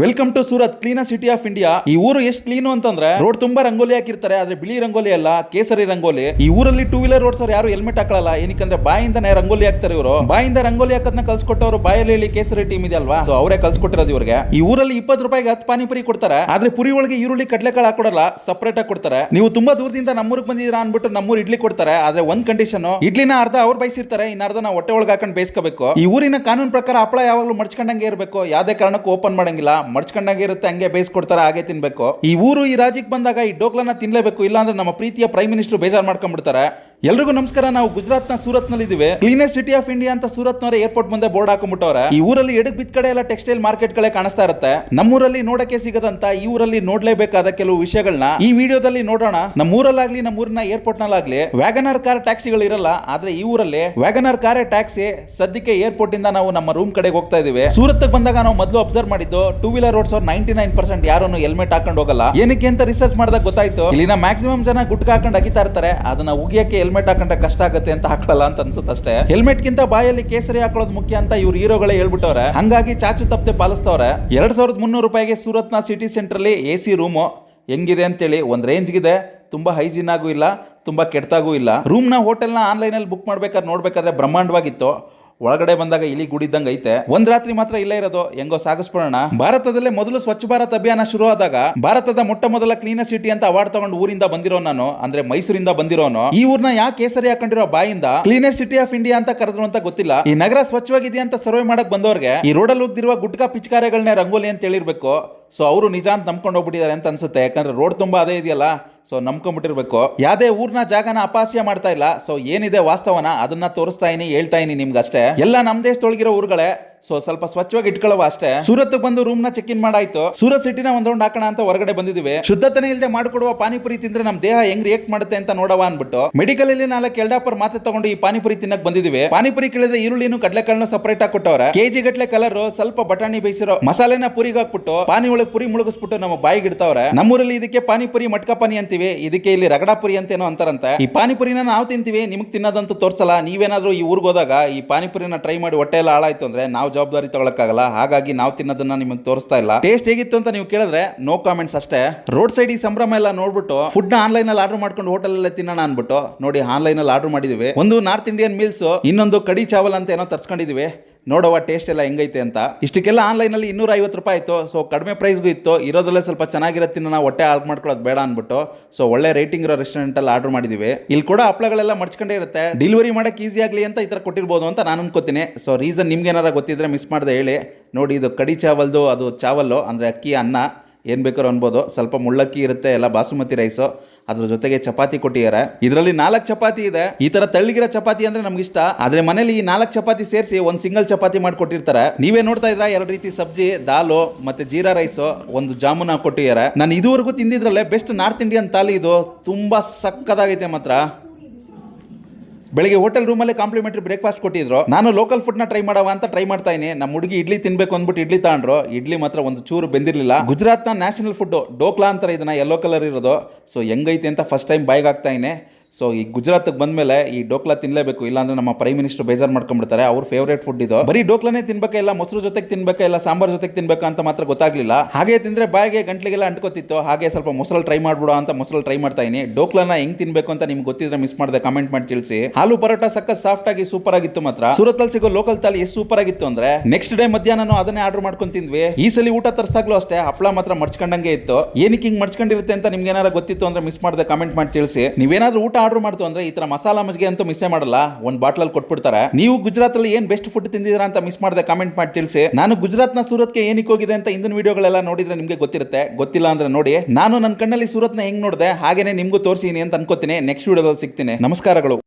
Welcome to Surat clean city of India ಈ ಊರು ಎಷ್ಟು ಕ್ಲೀನು ಅಂತಂದ್ರೆ ರೋಡ್ ತುಂಬಾ ರಂಗೋಲಿ ಹಾಕಿರ್ತಾರೆ, ಆದ್ರೆ ಬಿಳಿ ರಂಗೋಲಿ ಅಲ್ಲ, ಕೇಸರಿ ರಂಗೋಲಿ. ಈ ಊರಲ್ಲಿ ಟೂ ವೀಲರ್ ಓಡಿಸೋರು ಯಾರು ಹೆಲ್ಮೆಟ್ ಹಾಕಲ್ಲ ಏನಕ್ಕಂದ್ರೆ ಬಾಯಿಂದನೇ ರಂಗೋಲಿ ಹಾಕ್ತಾರೆ ಇವರು. ಬಾಯಿಂದ ರಂಗೋಲಿ ಹಾಕೋದನ್ನ ಕಲ್ಸ್ಕೊಟ್ಟವರು ಬಾಯಲ್ಲಿ ಹೇಳಿ ಕೇಸರಿ ಟೀಮ್ ಇದೆ ಅಲ್ವಾ? ಸೊ ಅವರೇ ಕಲ್ಸ್ಕೊಟ್ಟಿರೋದು ಇವರಿಗೆ. ಈ ಊರಲ್ಲಿ ಇಪ್ಪತ್ತು ರೂಪಾಯಿಗೆ ಹತ್ತು ಪಾನಿಪುರಿ ಕೊಡ್ತಾರೆ, ಆದ್ರೆ ಪುರಿ ಒಳಗೆ ಈರುಳ್ಳಿ ಕಡ್ಲೆಕಾಳು ಹಾಕೊಡಲ್ಲ ಸಪರೇಟ್ ಆಗಿ ಕೊಡ್ತಾರೆ. ನೀವು ತುಂಬಾ ದೂರದಿಂದ ನಮ್ಮೂರಿಗೆ ಬಂದಿದ್ದೀರಾ ಅನ್ಬಿಟ್ಟು ನಮ್ಮೂರು ಇಡ್ಲಿ ಕೊಡ್ತಾರೆ, ಆದ್ರೆ ಒಂದ್ ಕಂಡೀಷನ್ ಇಡ್ಲಿನ ಅರ್ಧ ಅವ್ರು ಬಯಸಿರ್ತಾರೆ ಇನ್ನ ಅರ್ಧ ನಾವು ಹೊಟ್ಟೆ ಒಳಗೆ ಹಾಕೊಂಡು ಬೇಯಿಸ್ಕೋಬೇಕು. ಈ ಊರಿನ ಕಾನೂನು ಪ್ರಕಾರ ಅಪ್ಪಳ ಯಾವಾಗಲೂ ಮಡ್ಚ್ಕೊಂಡಂಗೆ ಇರಬೇಕು, ಯಾವುದೇ ಕಾರಣಕ್ಕೂ ಓಪನ್ ಮಾಡಂಗಿಲ್ಲ. ಮಡ್ಚ್ಕೊಂಡಂಗೆ ಇರುತ್ತೆ, ಹಂಗೆ ಬೇಯಿಸ್ಕೊಡ್ತಾರೆ ಹಾಗೆ ತಿನ್ಬೇಕು. ಈ ಊರು ಈ ರಾಜ್ಯಕ್ಕೆ ಬಂದಾಗ ಈ ಡೋಕ್ಲನ ತಿನ್ಲೇಬೇಕು, ಇಲ್ಲಾಂದ್ರೆ ನಮ್ಮ ಪ್ರೀತಿಯ ಪ್ರೈಮ್ ಮಿನಿಸ್ಟರ್ ಬೇಜಾರು ಮಾಡ್ಕೊಂಡ್ಬಿಡ್ತಾರೆ. ಎಲ್ರಿಗೂ ನಮಸ್ಕಾರ. ನಾವು ಗುಜರಾತ್ನ ಸೂರತ್ನಲ್ಲಿ ಇದೀವಿ ಕ್ಲೀನೆಸ್ಟ್ ಸಿಟಿ ಆಫ್ ಇಂಡಿಯಾ ಅಂತ ಸೂರತ್ ನವರ ಏರ್ಪೋರ್ಟ್ ಮುಂದೆ ಬೋರ್ಡ್ ಹಾಕೊಂಡ್ಬಿಟ್ಟವ್ರೆ. ಈ ಊರಲ್ಲಿ ಎಡಕ್ ಬಿತ್ ಕಡೆ ಎಲ್ಲ ಟೆಕ್ಸ್ಟೈಲ್ ಮಾರ್ಕೆಟ್ ಗಳೇ ಕಾಣಿಸ್ತಾ ಇರುತ್ತೆ. ನಮ್ಮೂರಲ್ಲಿ ನೋಡಕ್ಕೆ ಸಿಗದಂತ ಈ ಊರಲ್ಲಿ ನೋಡ್ಲೇಬೇಕಾದ ಕೆಲವು ವಿಷಯಗಳನ್ನ ಈ ವಿಡಿಯೋದಲ್ಲಿ ನೋಡೋಣ. ನಮ್ಮ ಊರಲ್ಲಾಗ್ಲಿ ನಮ್ಮ ಊರಿನ ಏರ್ಪೋರ್ಟ್ ನಲ್ಲಾಗ್ಲಿ ವ್ಯಾಗನರ್ ಕಾರ್ ಟ್ಯಾಕ್ಸಿಗಳು ಇರಲ್ಲ. ಆದ್ರೆ ಈ ಊರಲ್ಲಿ ವ್ಯಾಗನರ್ ಕಾರೇ ಟ್ಯಾಕ್ಸಿ ಸದ್ಯಕ್ಕೆ ಏರ್ಪೋರ್ಟ್ ಇಂದ ನಾವು ನಮ್ಮ ರೂಮ್ ಕಡೆಗೆ ಹೋಗ್ತಾ ಇದೀವಿ ಸೂರತ್ ಬಂದಾಗ ನಾವು ಮೊದಲು ಅಬ್ಸರ್ವ್ ಮಾಡಿದ್ದು two wheeler roads ninety nine percent ಯಾರನ್ನು ಹೆಲ್ಮೆಟ್ ಹಾಕೊಂಡು ಹೋಗಲ್ಲ. ಏನಕ್ಕೆ ಅಂತ ರಿಸರ್ಚ್ ಮಾಡಿದಾಗ ಗೊತ್ತಾಯ್ತು. ಇಲ್ಲಿನ ಮ್ಯಾಕ್ಸಿಮಮ್ ಜನ ಗುಟ್ಕ ಹಾಕೊಂಡು ಅಗಿತಾ ಇರ್ತಾರೆ. ಅದನ್ನ ಉಗಿಯಕ್ಕೆ ಹೆಲ್ಮೆಟ್ ಹಾಕೊಂಡ್ರೆ ಕಷ್ಟ ಆಗುತ್ತೆ ಅಂತ ಹಾಕೊಳ್ಳಲ್ಲ ಅಂತ ಅನ್ಸುತ್ತೆ ಅಷ್ಟೇ ಹೆಲ್ಮೆಟ್ ಗಿಂತ ಬಾಯಲ್ಲಿ ಕೇಸರಿ ಹಾಕೊಳ್ಳೋದು ಮುಖ್ಯ ಅಂತ ಇವ್ರು ಹೀರೋಗಳೇ ಹೇಳ್ಬಿಟ್ಟವ್ರೆ. ಹಂಗಾಗಿ ಚಾಚು ತಪ್ಪದೆ ಪಾಲಿಸ್ತವ್ರೆ. ಎರಡ್ ಸಾವಿರದ ಮುನ್ನೂರು ರೂಪಾಯಿಗೆ ಸೂರತ್ನ ಸಿಟಿ ಸೆಂಟ್ರಲ್ಲಿ ಎ ಸಿ ರೂಮು ಹೆಂಗಿದೆ ಅಂತೇಳಿ ಒಂದು ರೇಂಜ್ಗಿದೆ. ತುಂಬ ಹೈಜೀನ್ ಆಗೂ ಇಲ್ಲ, ತುಂಬ ಕೆಟ್ಟದಾಗೂ ಇಲ್ಲ. ರೂಮ್ನ ಹೋಟೆಲ್ನ ಆನ್ಲೈನಲ್ಲಿ ಬುಕ್ ಮಾಡ್ಬೇಕಾದ್ರೆ ನೋಡ್ಬೇಕಾದ್ರೆ ಬ್ರಹ್ಮಾಂಡವಾಗಿತ್ತು. ಒಳಗಡೆ ಬಂದಾಗ ಇಲಿ ಗುಡಿದ್ದಂಗೆ ಐತೆ. ಒಂದ್ ರಾತ್ರಿ ಮಾತ್ರ ಇಲ್ಲೇ ಇರೋದು. ಹೆಂಗೋ ಸಾಗಿಸ್ಬಿಡೋಣ. ಭಾರತದಲ್ಲೇ ಮೊದಲು ಸ್ವಚ್ಛ ಭಾರತ್ ಅಭಿಯಾನ ಶುರು ಆದಾಗ ಭಾರತದ ಮೊಟ್ಟ ಮೊದಲ ಕ್ಲೀನರ್ ಸಿಟಿ ಅಂತ ಅವಾರ್ಡ್ ತಗೊಂಡು ಊರಿಂದ ಬಂದಿರೋ ನಾನು, ಅಂದ್ರೆ ಮೈಸೂರಿಂದ ಬಂದಿರೋನು. ಈ ಊರ್ನ ಯಾಕೆ ಕೇಸರಿ ಹಾಕೊಂಡಿರೋ ಬಾಯಿಂದ ಕ್ಲೀನರ್ ಸಿಟಿ ಆಫ್ ಇಂಡಿಯಾ ಅಂತ ಕರೆದ್ರು ಅಂತ ಗೊತ್ತಿಲ್ಲ. ಈ ನಗರ ಸ್ವಚ್ಛವಾಗಿದೆ ಅಂತ ಸರ್ವೆ ಮಾಡಕ್ ಬಂದವರಿಗೆ ಈ ರೋಡಲ್ಲಿ ಉದ್ದಿರುವ ಗುಟ್ಕಾ ಪಿಚಕಾರಿಗಳನ್ನೇ ರಂಗೋಲಿ ಅಂತ ಹೇಳಿರ್ಬೇಕು. ಸೊ ಅವರು ನಿಜ ಅಂತ ನಂಬ್ಕೊಂಡು ಹೋಗ್ಬಿಟ್ಟಿದ್ದಾರೆ ಅಂತ ಅನ್ಸುತ್ತೆ. ಯಾಕಂದ್ರೆ ರೋಡ್ ತುಂಬಾ ಅದೇ ಇದೆಯಲ್ಲ. ಸೊ ನಂಬ್ಕೊಂಡ್ಬಿಟ್ಟಿರ್ಬೇಕು ಯಾವುದೇ ಊರ್ನ ಜಾಗನ ಅಪಾಸ್ಯ ಮಾಡ್ತಾ ಇಲ್ಲ. ಸೊ ಏನಿದೆ ವಾಸ್ತವನ? ಅದನ್ನ ತೋರಿಸ್ತಾ ಇನಿ ಹೇಳ್ತಾ ಇನಿ ನಿಮ್ಗಷ್ಟೇ. ಎಲ್ಲ ನಮ್ಮ ದೇಶದೊಳಗಿರೋ ಊರುಗಳೇ. ಸೊ ಸ್ವಲ್ಪ ಸ್ವಚ್ಛವಾಗಿ ಇಟ್ಕೊಳ್ಳುವ ಅಷ್ಟೇ. ಸೂರತ್ ಬಂದು ರೂಮ್ನ ಚೆಕ್ ಇನ್ ಮಾಡಾಯ್ತು. ಸೂರತ್ ಸಿಟಿನ ಒಂದ್ ರೌಂಡ್ ಹಾಕೋಣ ಅಂತ ಹೊರಗಡೆ ಬಂದಿದ್ವಿ ಶುದ್ಧತನೇ ಇಲ್ಲದೆ ಮಾಡ್ಕೊಡುವ ಪಾನಿಪುರಿ ತಿಂದ್ರೆ ನಮ್ ದೇಹ ಹೆಂಗ್ ರಿಯಾಕ್ಟ್ ಮಾಡುತ್ತೆ ಅಂತ ನೋಡವ ಅನ್ಬಿಟ್ಟು ಮೆಡಿಕಲ್ ಅಲ್ಲಿ ನಾಲ್ಕು ಎಲ್ಡಾಪರ್ ಮಾತ್ರೆ ತಗೊಂಡು ಈ ಪಾನಿಪುರಿ ತಿನ್ನಕ್ ಬಂದಿದ್ವಿ ಪಾನಿಪುರಿ ಕೇಳಿದ ಈರುಳ್ಳಿನೂ ಕಡ್ಲೆಕಾಳನ್ನು ಸಪರೇಟ್ ಆಗಿ ಕೊಟ್ಟವ್ರ. ಕೆಜಿ ಗಟ್ಲೆ ಕಲರ್ ಸ್ವಲ್ಪ ಬಟಾಣಿ ಬೇಯಿಸಿರೋ ಮಸಾಲೆನ ಪುರಿಗೆ ಹಾಕ್ಬಿಟ್ಟು, ಪಾನಿ ಒಳಗೆ ಪುರಿ ಮುಳುಗಿಸ್ಬಿಟ್ಟು ನಮ್ಮ ಬಾಯಿಗೆ ಇಡ್ತಾವ್ರೆ. ನಮ್ಮೂರಲ್ಲಿ ಇದಕ್ಕೆ ಪಾನಿಪುರಿ ಮಟ್ಕ ಪಾನಿ ಅಂತೀವಿ. ಇದಕ್ಕೆ ಇಲ್ಲಿ ರಗಡಾಪುರಿ ಅಂತೇನೋ ಅಂತಾರಂತೆ. ಈ ಪಾನಿಪುರಿನ ನಾವು ತಿಂತೀವಿ, ನಿಮ್ಗೆ ತಿನ್ನೋದಂತೂ ತೋರ್ಸಲ್ಲ. ನೀವೇನಾದ್ರೂ ಈ ಊರಿಗೆ ಹೋದಾಗ ಈ ಪಾನಿಪುರಿನ ಟ್ರೈ ಮಾಡಿ ಹೊಟ್ಟೆ ಎಲ್ಲ ಹಾಳಾಯ್ತು ಅಂದ್ರೆ ನಾವು ಜವಾಬ್ದಾರಿ ತಗೊಳಕ್ಕಾಗಲ್ಲ. ಹಾಗಾಗಿ ನಾವು ತಿನ್ನೋದನ್ನ ನಿಮಗೆ ತೋರಿಸ್ತಾ ಇಲ್ಲ. ಟೇಸ್ಟ್ ಹೇಗಿತ್ತು ಅಂತ ನೀವು ಕೇಳಿದ್ರೆ ನೋ ಕಾಮೆಂಟ್ಸ್ ಅಷ್ಟೇ. ರೋಡ್ ಸೈಡ್ ಈ ಸಂಭ್ರಮ ಎಲ್ಲ ನೋಡ್ಬಿಟ್ಟು ಫುಡ್ ಆನ್ಲೈನ್ ಅಲ್ಲಿ ಆರ್ಡರ್ ಮಾಡ್ಕೊಂಡು ಹೋಟೆಲ್ ಅಲ್ಲೇ ತಿನ್ನೋಣ ಅನ್ಬಿಟ್ಟು ನೋಡಿ ಆನ್ಲೈನ್ ಅಲ್ಲಿ ಆರ್ಡರ್ ಮಾಡಿದೀವಿ. ಒಂದು ನಾರ್ತ್ ಇಂಡಿಯನ್ ಮೀಲ್ಸ್ ಇನ್ನೊಂದು ಕಡಿ ಚಾವಲ್ ಅಂತ ಏನೋ ತರ್ಸ್ಕೊಂಡಿದೀವಿ. ನೋಡುವ ಟೇಸ್ಟ್ ಎಲ್ಲ ಹೆಂಗೈತೆ ಅಂತ. ಇಷ್ಟಕ್ಕೆಲ್ಲ ಆನ್ಲೈನಲ್ಲಿ ಇನ್ನೂರ ಐವತ್ತು ರೂಪಾಯಿ ಇತ್ತು ಸೊ ಕಡಿಮೆ ಪ್ರೈಸ್ಗೂ ಇತ್ತು. ಇರೋದಲ್ಲೇ ಸ್ವಲ್ಪ ಚೆನ್ನಾಗಿರತ್ತಿನ ನಾವು ಹೊಟ್ಟೆ ಹಾಳು ಮಾಡ್ಕೊಳ್ಳೋದು ಬೇಡ ಅನ್ಬಿಟ್ಟು ಸೊ ಒಳ್ಳೆ ರೇಟಿಂಗ್ ಇರೋ ರೆಸ್ಟೋರೆಂಟಲ್ಲಿ ಆರ್ಡರ್ ಮಾಡಿದ್ದೀವಿ ಇಲ್ಲಿ ಕೂಡ ಹಪ್ಪಳಗಳೆಲ್ಲ ಮಡ್ಚ್ಕೊಂಡೇ ಇರುತ್ತೆ. ಡೆಲಿವರಿ ಮಾಡಕ್ಕೆ ಈಸಿ ಆಗಲಿ ಅಂತ ಈ ಥರ ಕೊಟ್ಟಿರ್ಬೋದು ಅಂತ ನಾನು ಅನ್ಕೋತೀನಿ. ಸೊ ರೀಸನ್ ನಿಮ್ಗೆ ಏನಾರ ಗೊತ್ತಿದ್ರೆ ಮಿಸ್ ಮಾಡಿದೆ ಹೇಳಿ. ನೋಡಿ, ಇದು ಕಡಿ ಚಾವಲ್ದು, ಅದು ಚಾವಲ್ಲು, ಅಂದರೆ ಅಕ್ಕಿ, ಅನ್ನ. ಏನು ಬೇಕಾದ್ರೂ ಅನ್ಬೋದು. ಸ್ವಲ್ಪ ಮುಳ್ಳಕ್ಕಿ ಇರುತ್ತೆ, ಎಲ್ಲ ಬಾಸುಮತಿ ರೈಸು ಅದ್ರ ಜೊತೆಗೆ ಚಪಾತಿ ಕೊಟ್ಟಿದ್ದಾರೆ. ಇದರಲ್ಲಿ ನಾಲ್ಕು ಚಪಾತಿ ಇದೆ. ಈ ತರ ತಳ್ಳಿಗಿರೋ ಚಪಾತಿ ಅಂದ್ರೆ ನಮ್ಗೆ ಇಷ್ಟ ಆದ್ರೆ ಮನೇಲಿ ಈ ನಾಲ್ಕು ಚಪಾತಿ ಸೇರಿಸಿ ಒಂದು ಸಿಂಗಲ್ ಚಪಾತಿ ಮಾಡ್ಕೊಟ್ಟಿರ್ತಾರೆ. ನೀವೇ ನೋಡ್ತಾ ಇದ್ರ ಎರಡು ರೀತಿ ಸಬ್ಜಿ, ದಾಲು ಮತ್ತೆ ಜೀರಾ ರೈಸ್ ಒಂದು ಜಾಮೂನ ಕೊಟ್ಟಿದ್ದಾರೆ. ನಾನು ಇದುವರೆಗೂ ತಿಂದಿದ್ರಲ್ಲೇ ಬೆಸ್ಟ್ ನಾರ್ತ್ ಇಂಡಿಯನ್ ತಾಲಿ ಇದು. ತುಂಬಾ ಸಕ್ಕದಾಗೈತೆ ಮಾತ್ರ. ಬೆಳಿಗ್ಗೆ ಹೋಟೆಲ್ ರೂಮಲ್ಲೇ ಕಾಂಪ್ಲಿಮೆಂಟರಿ ಬ್ರೇಕ್ಫಾಸ್ಟ್ ಕೊಟ್ಟಿದ್ರು. ನಾನು ಲೋಕಲ್ ಫುಡ್ನ ಟ್ರೈ ಮಾಡವ ಅಂತ ಟ್ರೈ ಮಾಡ್ತಾ ನಮ್ಮ ಹುಡುಗಿ ಇಡ್ಲಿ ತಿನ್ಬೇಕು ಅಂದ್ಬಿಟ್ಟು ಇಡ್ಲಿ ತಗೊಂಡ್ರು. ಇಡ್ಲಿ ಮಾತ್ರ ಒಂದು ಚೂರು ಬೆಂದಿರಲಿಲ್ಲ. ಗುಜರಾತ್ನ ನ್ಯಾಷನಲ್ ಫುಡ್ ಡೋಕ್ಲಾ ಅಂತಾರೆ ಇದನ್ನ ಯೆಲ್ಲೋ ಕಲರ್ ಇರೋದು. ಸೊ ಹೆಂಗೈತೆ ಅಂತ ಫಸ್ಟ್ ಟೈಮ್ ಬಾಯ್ಗೆ ಇದೀನಿ ಸೊ ಈ ಗುಜರಾತ್ಗೆ ಬಂದ್ಮೇಲೆ ಈ ಡೋಕ್ಲಾ ತಿನ್ಲೇಬೇಕು, ಇಲ್ಲಾಂದ್ರೆ ನಮ್ಮ ಪ್ರೈಮ್ ಮಿನಿಸ್ಟರ್ ಬೇಜಾರ್ ಮಾಡ್ಕೊಂಡ್ಬಿಡ್ತಾರೆ. ಅವ್ರ ಫೇವ್ರೇಟ್ ಫುಡ್ ಇದು. ಬರೀ ಡೋಕ್ಲಾನೇ ತಿನ್ಬೇಕಾ ಇಲ್ಲ, ಮೊಸರು ಜೊತೆಗೆ ತಿನ್ಬೇಕಾ ಇಲ್ಲ, ಸಾಂಬಾರ್ ಜೊತೆಗೆ ತಿನ್ಬೇಕಾ ಅಂತ ಮಾತ್ರ ಗೊತ್ತಾಗ್ಲಿಲ್ಲ. ಹಾಗೆ ತಿಂದ್ರೆ ಬಾಯಿಗೆ ಗಂಟ್ಲಿಗೆಲ್ಲ ಅಂಟ್ಕೋತಿತ್ತು. ಹಾಗೆ ಸ್ವಲ್ಪ ಮೊಸರಲ್ಲಿ ಟ್ರೈ ಮಾಡ್ಬಿಡೋ ಅಂತ ಮೊಸರಲ್ಲಿ ಟ್ರೈ ಮಾಡ್ತಾ ಇದೀನಿ. ಡೋಕ್ಲಾನ ಹೆಂಗ್ ತಿನ್ಬೇಕು ಅಂತ ನಿಮ್ಗೆ ಗೊತ್ತಿದ್ರೆ ಮಿಸ್ ಮಾಡಿದೆ ಕಮೆಂಟ್ ಮಾಡಿ ತಿಳಿಸಿ. ಹಾಲು ಪರೋಟ ಸಕ್ಕ ಸಾಫ್ಟ್ ಆಗಿ ಸೂಪರ್ ಆಗಿತ್ತು ಮಾತ್ರ. ಸೂರತ್ ಸಿಗೋ ಲೋಕಲ್ ತಾಲಿ ಎಷ್ಟು ಸೂಪರ್ ಆಗಿತ್ತು ಅಂದ್ರೆ ನೆಕ್ಸ್ಟ್ ಡೇ ಮಧ್ಯಾಹ್ನ ಅದನ್ನೇ ಆರ್ಡರ್ ಮಾಡ್ಕೊಂಡು ತಿಂದ್ವಿ. ಈ ಸಲ ಊಟ ತರ್ಸಾಗ್ಲೂ ಅಷ್ಟೇ, ಹಪ್ಳ ಮಾತ್ರ ಮಡ್ಚ್ಕೊಂಡಂಗೆ ಇತ್ತು. ಏನಕ್ಕೆ ಹಿಂಗ್ ಮಡ್ಚ್ಕೊಂಡಿರುತ್ತೆ ಅಂತ ನಿಮ್ಗೆ ಏನಾರ ಗೊತ್ತಿತ್ತು ಅಂದ್ರೆ ಮಿಸ್ ಮಾಡಿದೆ ಕಮೆಂಟ್ ಮಾಡಿ ತಿಳಿಸಿ. ನೀವೇನಾದ್ರೂ ಊಟ ಆರ್ಡರ್ ಮಾಡ್ತು ಅಂದ್ರೆ ಈ ತರ ಮಸಾಲಾ ಮಜ್ಜಿಗೆ ಅಂತೂ ಮಿಸ್ಸೇ ಮಾಡಲ್ಲ. ಒಂದ್ ಬಾಟ್ಲಲ್ಲಿ ಕೊಟ್ಬಿಡ್ತಾರೆ. ನೀವು ಗುಜರಾತ್ ಅಲ್ಲಿ ಏನ್ ಬೆಸ್ಟ್ ಫುಡ್ ತಿಂದಿದ್ದೀರಾ ಅಂತ ಮಿಸ್ ಮಾಡಿದೆ ಕಮೆಂಟ್ ಮಾಡಿ ತಿಳಿಸಿ. ನಾನು ಗುಜರಾತ್ನ ಸೂರತ್ಗೆ ಏನಕ್ಕೆ ಹೋಗಿದೆ ಅಂತ ಇಂದಿನ ವಿಡಿಯೋಗಳೆಲ್ಲ ನೋಡಿದ್ರೆ ನಿಮ್ಗೆ ಗೊತ್ತಿರುತ್ತೆ. ಗೊತ್ತಿಲ್ಲ ಅಂದ್ರೆ ನೋಡಿ. ನಾನು ನನ್ನ ಕಣ್ಣಲ್ಲಿ ಸೂರತ್ನ ಹೆಂಗ್ ನೋಡಿದೆ, ಹಾಗೇನೆ ನಿಮ್ಗೂ ತೋರಿಸಿನಿ ಅಂತ ಅನ್ಕೋತೀನಿ. ನೆಕ್ಸ್ಟ್ ವಿಡಿಯೋದಲ್ಲಿ ಸಿಗ್ತೀನಿ. ನಮಸ್ಕಾರಗಳು.